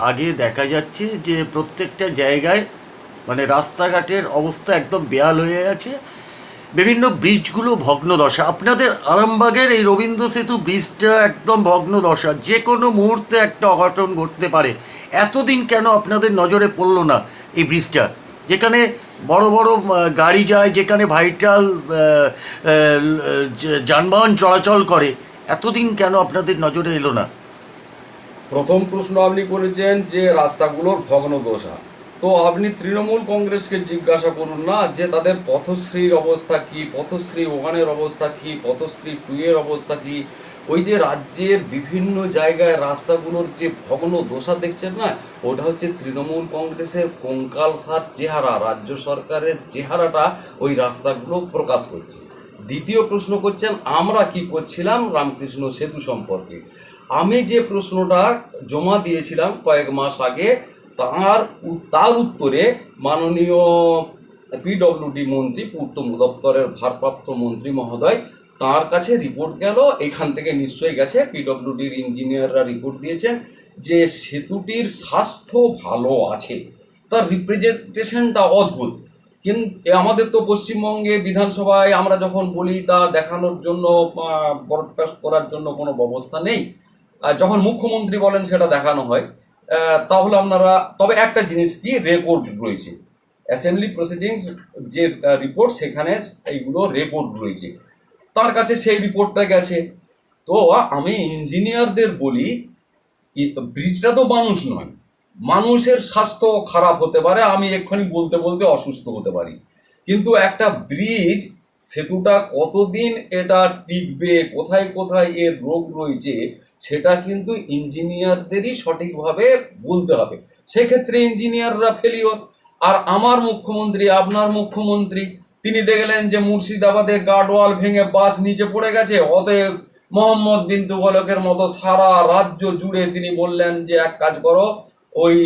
আগে দেখা যাচ্ছে যে প্রত্যেকটা জায়গায় মানে রাস্তাঘাটের অবস্থা একদম বেহাল হয়ে আছে। বিভিন্ন ব্রিজগুলো ভগ্নদশা। আপনাদের আরামবাগের এই রবীন্দ্র সেতু ব্রিজটা একদম ভগ্নদশা। যে কোনো মুহূর্তে একটা অঘটন ঘটতে পারে। এতদিন কেন আপনাদের নজরে পড়ল না এই ব্রিজটা? যেখানে বড় বড় গাড়ি যায়, যেখানে ভাইটাল যানবাহন চলাচল করে। এতদিন কেন আপনাদের নজরে এলো না? প্রথম প্রশ্ন আপনি করেছেন যে রাস্তাগুলোর ভগ্নদশা। তো আপনি তৃণমূল কংগ্রেসকে জিজ্ঞাসা করুন না যে তাদের পথশ্রীর অবস্থা কি, পথশ্রী ওয়ানের অবস্থা কি, পথশ্রী টু এর অবস্থা কি? ওই যে রাজ্যের বিভিন্ন জায়গায় রাস্তাগুলোর যে ভগ্ন দশা দেখছেন না, ওটা হচ্ছে তৃণমূল কংগ্রেসের কঙ্কাল সার চেহারা, রাজ্য সরকারের চেহারাটা ওই রাস্তাগুলো প্রকাশ করছে। দ্বিতীয় প্রশ্ন করছেন, আমরা কি করছিলাম রামকৃষ্ণ সেতু সম্পর্কে? আমি যে প্রশ্নটা জমা দিয়েছিলাম কয়েক মাস আগে, তার তার উত্তরে মাননীয় পিডব্লিউডি মন্ত্রী, পূর্ত দপ্তরের ভারপ্রাপ্ত মন্ত্রী মহোদয়, তার কাছে রিপোর্ট গেল, এখান থেকে নিশ্চয়ই গেছে পিডব্লিউডির ইঞ্জিনিয়াররা রিপোর্ট দিয়েছেন যে সেতুটির স্বাস্থ্য ভালো আছে। তার রিপ্রেজেন্টেশনটা অদ্ভুত। কিন্তু আমাদের তো পশ্চিমবঙ্গে বিধানসভায় আমরা যখন বলি তা দেখানোর জন্য ব্রডকাস্ট করার জন্য কোনো ব্যবস্থা নেই। যখন মুখ্যমন্ত্রী বলেন সেটা দেখানো হয় তাহলে আপনারা, তবে একটা জিনিস কি রেকর্ড রয়েছে। অ্যাসেম্বলি প্রসিডিংস যে রিপোর্ট সেখানে এইগুলো রেকর্ড রয়েছে। তার কাছে সেই রিপোর্টটা গেছে। তো আমি ইঞ্জিনিয়ারদের বলি ব্রিজটা তো মানুষ নয়। মানুষের স্বাস্থ্য খারাপ হতে পারে, আমি এক্ষুনি বলতে বলতে অসুস্থ হতে পারি। কিন্তু একটা ব্রিজ, সেতুটা কতদিন এটা টিকবে, কোথায় কোথায় এর রোগ রয়েছে, সেটা কিন্তু ইঞ্জিনিয়ারদেরই সঠিকভাবে বলতে হবে। সেক্ষেত্রে ইঞ্জিনিয়াররা ফেলিওর আর আমার মুখ্যমন্ত্রী, আপনার মুখ্যমন্ত্রী, তিনি দেখলেন যে মুর্শিদাবাদে গার্ডওয়াল ভেঙে বাস নিচে পড়ে গেছে, অতএব মোহাম্মদ বিন্দু তুগলকের মতো সারা রাজ্য জুড়ে তিনি বললেন যে, এক কাজ করো ওই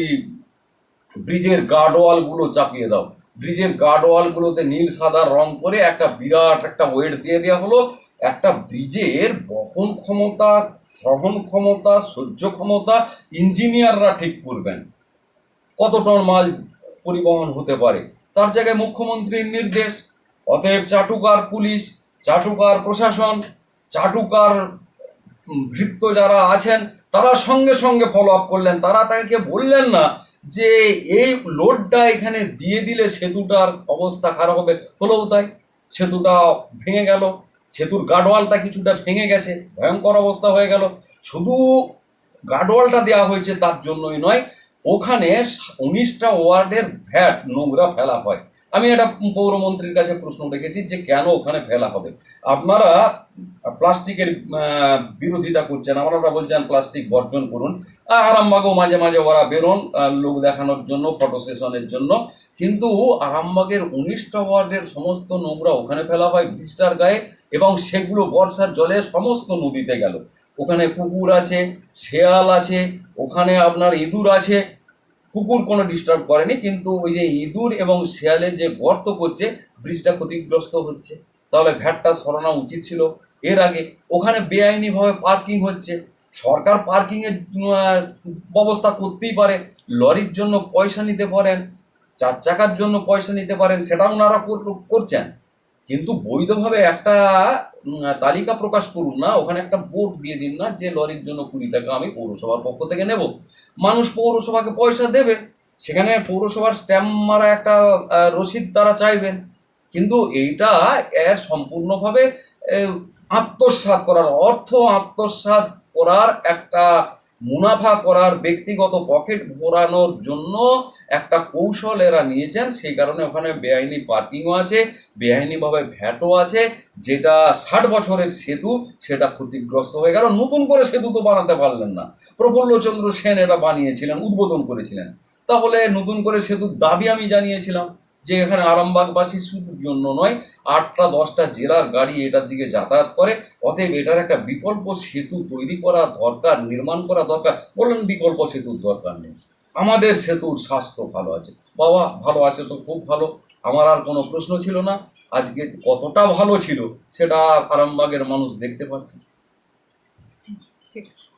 ব্রিজের গার্ডওয়ালগুলো চাপিয়ে দাও। ব্রিজের গার্ডওয়ালগুলোতে নীল, সাদা রং করে একটা বিরাট একটা ওয়েট দিয়ে দেওয়া হলো। একটা ব্রিজের বহন ক্ষমতা, সহন ক্ষমতা, সহ্য ক্ষমতা ইঞ্জিনিয়াররা ঠিক করবেন। কত টন মাল পরিবহন হতে পারে? তার জায়গায় মুখ্যমন্ত্রীর নির্দেশ। অতএব চাটুকার পুলিশ, চাটুকার প্রশাসন, চাটুকার ভৃত্য যারা আছেন, তারা সঙ্গে সঙ্গে ফলো আপ করলেন। তারা তাকে বললেন না যে, এই লোডটা এখানে দিয়ে দিলে সেতুটার অবস্থা খারাপ হবে। হলেও তাই, সেতুটা ভেঙে গেল। সেতুর গার্ডওয়ালটা কিছুটা ভেঙে গেছে। ভয়ঙ্কর অবস্থা হয়ে গেল। শুধু গার্ডওয়ালটা দেওয়া হয়েছে তার জন্যই নয়, ওখানে উনিশটা ওয়ার্ডের ভ্যাট নোংরা ফেলা হয়। আমি এটা পৌরমন্ত্রীর কাছে প্রশ্ন রেখেছি যে কেন ওখানে ফেলা হবে? আপনারা প্লাস্টিকের বিরোধিতা করছেন আপনারা বলছেন প্লাস্টিক বর্জন করুন। আরামবাগও মাঝে মাঝে ওরা বেরোন লোক দেখানোর জন্য, ফটো সেশনের জন্য। কিন্তু আরামবাগের উনিশটা ওয়ার্ডের সমস্ত নোংরা ওখানে ফেলা হয় ব্রিজটার গায়ে, এবং সেগুলো বর্ষার জলে সমস্ত নদীতে গেল। ওখানে কুকুর আছে, শেয়াল আছে, ওখানে আপনার ইঁদুর আছে কুকুর কোনো ডিস্টার্ব করেনি, কিন্তু ওই যে ইঁদুর এবং শেয়ালে যে গর্ত করছে, ব্রিজটা ক্ষতিগ্রস্ত হচ্ছে। তাহলে ভ্যাটটা সরানো উচিত ছিল। এর আগে ওখানে বেআইনিভাবে পার্কিং হচ্ছে। সরকার পার্কিংয়ের ব্যবস্থা করতেই পারে। লরির জন্য পয়সা নিতে পারেন, চার চাকার জন্য পয়সা নিতে পারেন, সেটা ওনারা কর- করছেন। কিন্তু বৈধভাবে একটা তালিকা প্রকাশ করুন না, ওখানে একটা বোর্ড দিয়ে দিন না যে লরির জন্য কুড়ি টাকা আমি পৌরসভার পক্ষ থেকে নেব। মানুষ পৌরসভাকে পয়সা দেবে, সেখানে পৌরসভার স্ট্যাম্প মারা একটা রসিদ তারা চাইবেন। কিন্তু এইটা এর সম্পূর্ণভাবে আত্মসাত করার অর্থ আত্মসাত করার একটা মুনাফা করার ব্যক্তিগত পকেট ভরানোর জন্য একটা কৌশল এরা নিয়েছেন। সেই কারণে ওখানে বেআইনি পার্কিংও আছে, বেআইনিভাবে ভ্যাটও আছে, যেটা ষাট বছরের সেতু, সেটা ক্ষতিগ্রস্ত হয়ে গেল। নতুন করে সেতু তো বানাতে পারলেন না। প্রফুল্লচন্দ্র সেন এটা বানিয়েছিলেন, উদ্বোধন করেছিলেন। তাহলে নতুন করে সেতুর দাবি আমি জানিয়েছিলাম। যে এখানে আরামবাগবাসী শুধুর জন্য নয়, আটটা দশটা জেলার গাড়ি এটার দিকে যাতায়াত করে। অতএব এটার একটা বিকল্প সেতু তৈরি করা দরকার, নির্মাণ করা দরকার। বললেন বিকল্প সেতুর দরকার নেই। আমাদের সেতুর স্বাস্থ্য ভালো আছে। বাবা, ভালো আছে তো খুব ভালো। আমার আর কোনো প্রশ্ন ছিল না। আজকে কতটা ভালো ছিল, সেটা আরামবাগের মানুষ দেখতে পাচ্ছে। ঠিক আছে।